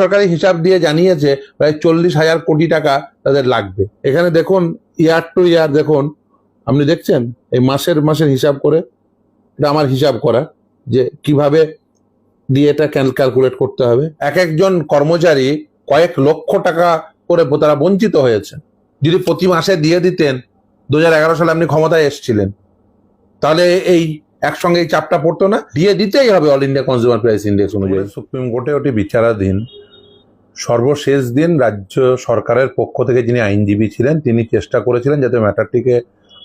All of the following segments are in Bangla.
সরকারি হিসাব দিয়ে জানিয়েছে প্রায় চল্লিশ হাজার কোটি টাকা তাদের লাগবে। এখানে দেখুন ইয়ার টু ইয়ার দেখুন, আপনি দেখছেন? এই মাসের মাসের হিসাব করে, এটা আমার হিসাব করা, যে কীভাবে দিয়ে এটা ক্যালকুলেট করতে হবে। এক একজন কর্মচারী কয়েক লক্ষ টাকা করে তারা বঞ্চিত হয়েছে। যদি প্রতি মাসে দিয়ে দিতেন দু হাজার এগারো সালে আপনি ক্ষমতায় এসেছিলেন। তাহলে এই একসঙ্গে এই চাপটা পড়তো না। দিয়ে দিতেই হবে All India consumer price index অনুযায়ী। সুপ্রিম কোর্টে ওটি বিচারাধীন। সর্বশেষ দিন রাজ্য সরকারের পক্ষ থেকে যিনি আইনজীবী ছিলেন, তিনি চেষ্টা করেছিলেন যাতে ম্যাটারটিকে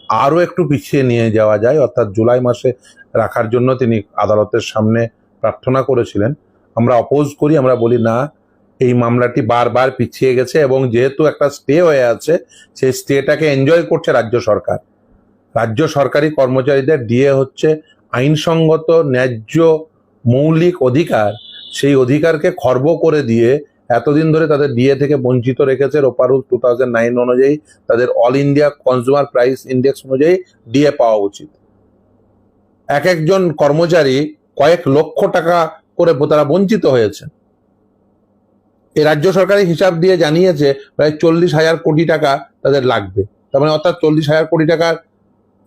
আরও একটু পিছিয়ে নিয়ে যাওয়া যায়। অর্থাৎ জুলাই মাসে রাখার জন্য তিনি আদালতের সামনে প্রার্থনা করেছিলেন। আমরা অপোজ করি, আমরা বলি, না, এই মামলাটি বারবার পিছিয়ে গেছে এবং যেহেতু একটা স্টে হয়ে আছে, সেই স্টেটাকে এনজয় করছে রাজ্য সরকার। রাজ্য সরকারি কর্মচারীদের ডিএ হচ্ছে আইনসঙ্গত, ন্যায্য, মৌলিক অধিকার। সেই অধিকারকে খর্ব করে দিয়ে এতদিন ধরে তাদের ডিএ থেকে বঞ্চিত রেখেছে রোপারুল টু থাউজেন্ড নাইন অনুযায়ী তাদের All India consumer price index অনুযায়ী ডিএ পাওয়া উচিত। এক একজন কর্মচারী কয়েক লক্ষ টাকা করে তারা বঞ্চিত হয়েছে। এই রাজ্য সরকারি হিসাব দিয়ে জানিয়েছে, প্রায় চল্লিশ হাজার কোটি টাকা তাদের লাগবে। তার মানে অর্থাৎ চল্লিশ হাজার কোটি টাকার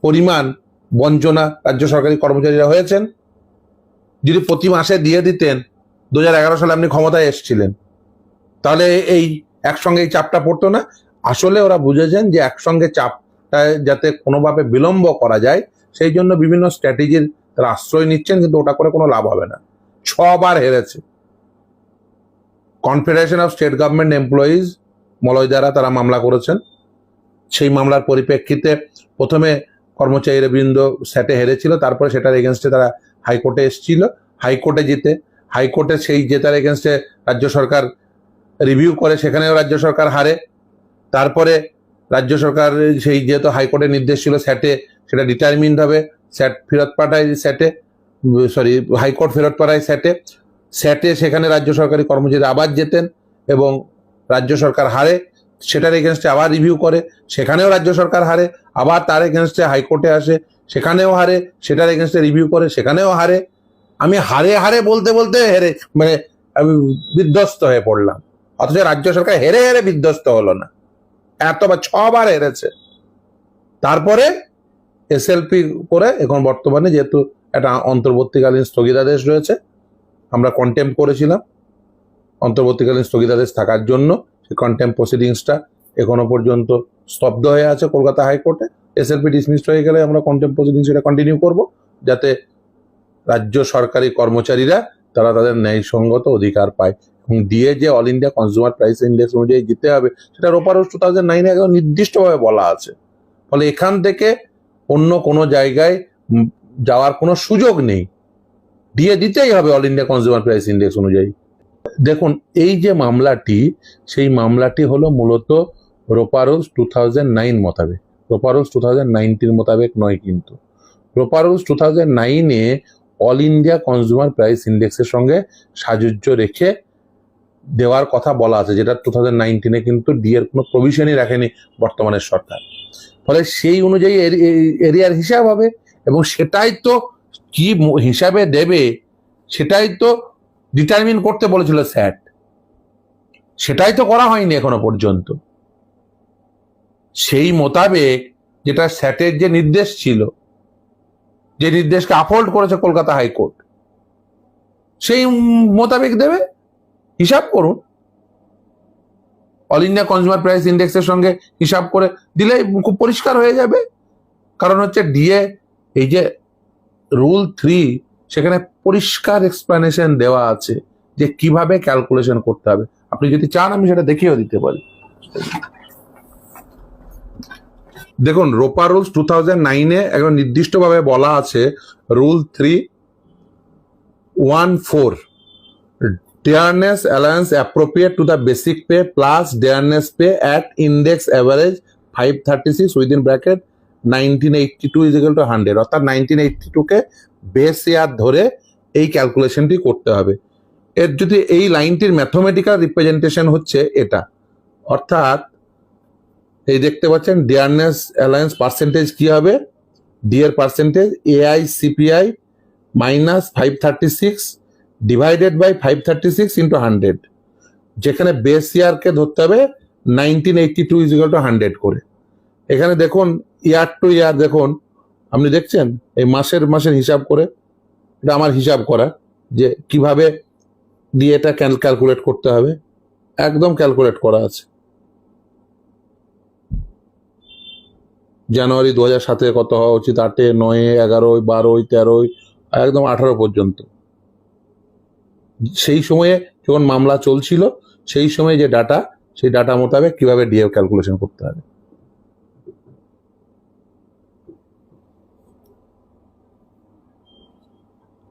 পরিমাণ বঞ্চনা রাজ্য সরকারি কর্মচারীরা হয়েছেন। যদি প্রতি মাসে দিয়ে দিতেন, দু হাজার এগারো সালে আপনি ক্ষমতায় এসেছিলেন। তাহলে এই একসঙ্গে এই চাপটা পড়তো না। আসলে ওরা বুঝেছেন যে একসঙ্গে চাপটা যাতে কোনোভাবে বিলম্ব করা যায়, সেই জন্য বিভিন্ন স্ট্র্যাটেজির তারা আশ্রয় নিচ্ছেন, কিন্তু ওটা করে কোনো লাভ হবে না। ছবার হেরেছে। Confederation of state government employees Malay দ্বারা তারা মামলা করেছেন। সেই মামলার পরিপ্রেক্ষিতে প্রথমে কর্মচারীরা বৃন্দ স্যাটে হেরেছিল, তারপরে সেটার এগেনস্টে তারা হাইকোর্টে এসেছিল। হাইকোর্টে জিতে, হাইকোর্টে সেই জেতার এগেনস্টে রাজ্য সরকার রিভিউ করে, সেখানেও রাজ্য সরকার হারে। তারপরে রাজ্য সরকার সেই যেহেতু হাইকোর্টের নির্দেশ ছিল স্যাটে সেটা ডিটারমিন্ড হবে। স্যাট ফেরত পাঠায় স্যাটে সরি হাইকোর্ট ফেরত পাঠায় স্যাটে স্যাটে সেখানে রাজ্য সরকারি কর্মচারী আবার যেতেন এবং রাজ্য সরকার হারে, সেটার এগেনস্টে আবার রিভিউ করে, সেখানেও রাজ্য সরকার হারে, আবার তার এগেনস্টে হাইকোর্টে আসে, সেখানেও হারে, সেটার এগেনস্টে রিভিউ করে, সেখানেও হারে। আমি হারে হারে বলতে বলতে হেরে মানে আমি বিধ্বস্ত হয়ে পড়লাম। অথচ রাজ্য সরকার হেরে হেরে বিধ্বস্ত হলো না। এত এতবার ছবার হেরেছে। তারপরে এসএলপি করে এখন বর্তমানে যেহেতু একটা অন্তর্বর্তীকালীন স্থগিতাদেশ রয়েছে, আমরা কন্টেম্প করেছিলাম। অন্তর্বর্তীকালীন স্থগিতাদেশ থাকার জন্য সেই কন্টেম্প প্রসিডিংসটা এখনও পর্যন্ত স্তব্ধ হয়ে আছে কলকাতা হাইকোর্টে। এসএলপি ডিসমিসড হয়ে গেলে আমরা কন্টেম্প প্রসিডিংস এটা কন্টিনিউ করব, যাতে রাজ্য সরকারি কর্মচারীরা তারা তাদের ন্যায়সঙ্গত অধিকার পায়। দিয়ে যে All India consumer price index অনুযায়ী দিতে হবে সেটা রোপারোস টু থাউজেন্ড নাইনে একদম নির্দিষ্টভাবে বলা আছে। ফলে এখান থেকে অন্য কোনো জায়গায় যাওয়ার কোনো সুযোগ নেই। দিয়ে দিতেই হবে All India consumer price index অনুযায়ী। দেখুন, এই যে মামলাটি, সেই মামলাটি হলো মূলত রোপারোস টু থাউজেন্ড নাইন মোতাবেক। রোপারোস টু থাউজেন্ড নাইনটির মোতাবেক নয় কিন্তু। রোপারোস টু থাউজেন্ড নাইনে অল ইন্ডিয়া কনজিউমার প্রাইস ইন্ডেক্সের সঙ্গে সাজুজ্য রেখে দেওয়ার কথা বলা আছে, যেটা টু থাউজেন্ড নাইনটিনে কিন্তু ডি এর কোনো প্রভিশনই রাখেনি বর্তমানের সরকার। ফলে সেই অনুযায়ী এরিয়ার হিসাব হবে এবং সেটাই তো কি হিসাবে দেবে, সেটাই তো ডিটারমিন করতে বলেছিল স্যাট সেটাই তো করা হয়নি এখনও পর্যন্ত। সেই মোতাবেক যেটা স্যাটের যে নির্দেশ ছিল, যে নির্দেশকে আপহোল্ড করেছে কলকাতা হাইকোর্ট, সেই মোতাবেক দেবে। হিসাব করুন। অল ইন্ডিয়া কনজিউমার প্রাইস ইন্ডেক্সের সঙ্গে হিসাব করে দিলে খুব পরিষ্কার হয়ে যাবে। কারণ হচ্ছে ডিএ এই যে রুল থ্রি সেখানে পরিষ্কার এক্সপ্লানেশন দেওয়া আছে যে কীভাবে ক্যালকুলেশন করতে হবে। আপনি যদি চান, আমি সেটা দেখিয়েও দিতে পারি। দেখুন, রোপা রুলস টু থাউজেন্ড নাইনে একদম নির্দিষ্টভাবে বলা আছে rule three one four dearness allowance appropriate to the basic pay plus dearness pay at index average 536 within bracket 1982 is equal to 100 অর্থাৎ 1982 কে বেস ইয়ার ধরে এই ক্যালকুলেশনটি করতে হবে। এর যদি এই লাইনটির ম্যাথমেটিক্যাল রিপ্রেজেন্টেশন হচ্ছে এটা। অর্থাৎ এই দেখতে পাচ্ছেন ডিয়ারনেস অ্যালায়েন্স পার্সেন্টেজ কি হবে? ডি এর percentage AI CPI minus five thirty six divided by five thirty six into hundred যেখানে বেস ইয়ারকে ধরতে হবে nineteen eighty two is equal to hundred করে। এখানে দেখুন ইয়ার টু ইয়ার দেখুন, আপনি দেখছেন, এই মাসের মাসের হিসাব করে, এটা আমার হিসাব করা, যে কীভাবে দিয়ে এটা ক্যালকুলেট করতে হবে, একদম ক্যালকুলেট করা আছে। জানুয়ারি দু হাজার সাতে কত হওয়া উচিত? আটে, নয়ে এগারোই বারোই তেরোই একদম আঠারো পর্যন্ত। সেই সময়ে যখন মামলা চলছিল, সেই সময় যে ডাটা সেই ডাটা মোতাবেক কীভাবে ডিএ ক্যালকুলেশন করতে হবে?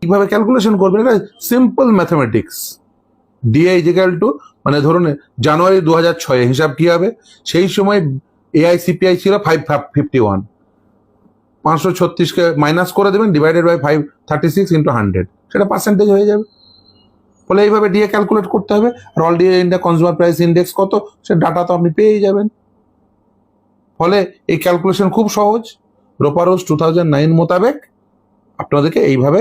কীভাবে ক্যালকুলেশন করবেন? এটা সিম্পল ম্যাথামেটিক্স ডিএ টু মানে ধরুন, জানুয়ারি দু হাজার ছয়ে হিসাব কি হবে? সেই সময় এআইসিপিআই ছিল ফাইভ ফিফটি ওয়ান পাঁচশো ছত্রিশকে মাইনাস করে দেবেন divided by five thirty six into hundred সেটা পার্সেন্টেজ হয়ে যাবে। ফলে এইভাবে ডিএ ক্যালকুলেট করতে হবে। আর all DA India consumer price index কত, সে ডাটা তো আপনি পেয়েই যাবেন। ফলে এই ক্যালকুলেশন খুব সহজ। রোপারোজ টু থাউজেন্ড নাইন মোতাবেক আপনাদেরকে এইভাবে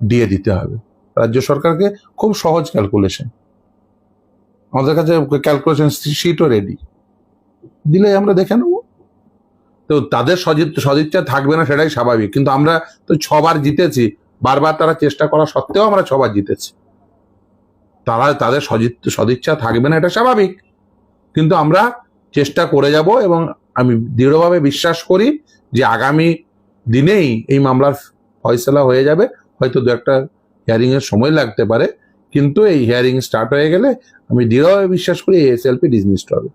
দিয়ে দিতে হবে। রাজ্য সরকারকে খুব সহজ ক্যালকুলেশন আমাদের কাছে ক্যালকুলেশন শিটও রেডি দিলে আমরা দেখে নেব। তো তাদের সদিচ্ছা থাকবে না সেটাই স্বাভাবিক। কিন্তু আমরা তো ছবার জিতেছি। বারবার তারা চেষ্টা করা সত্ত্বেও আমরা ছবার জিতেছি। তারা তাদের সদিচ্ছা থাকবে না, এটা স্বাভাবিক। কিন্তু আমরা চেষ্টা করে যাব এবং আমি দৃঢ়ভাবে বিশ্বাস করি যে আগামী দিনেই এই মামলার ফয়সলা হয়ে যাবে। হয়তো দু একটা হিয়ারিং এর সময় লাগতে পারে, কিন্তু এই হিয়ারিং স্টার্ট হয়ে গেলে আমি দৃঢ়ভাবে বিশ্বাস করি এই এসএলপি ডিসমিসড হবে।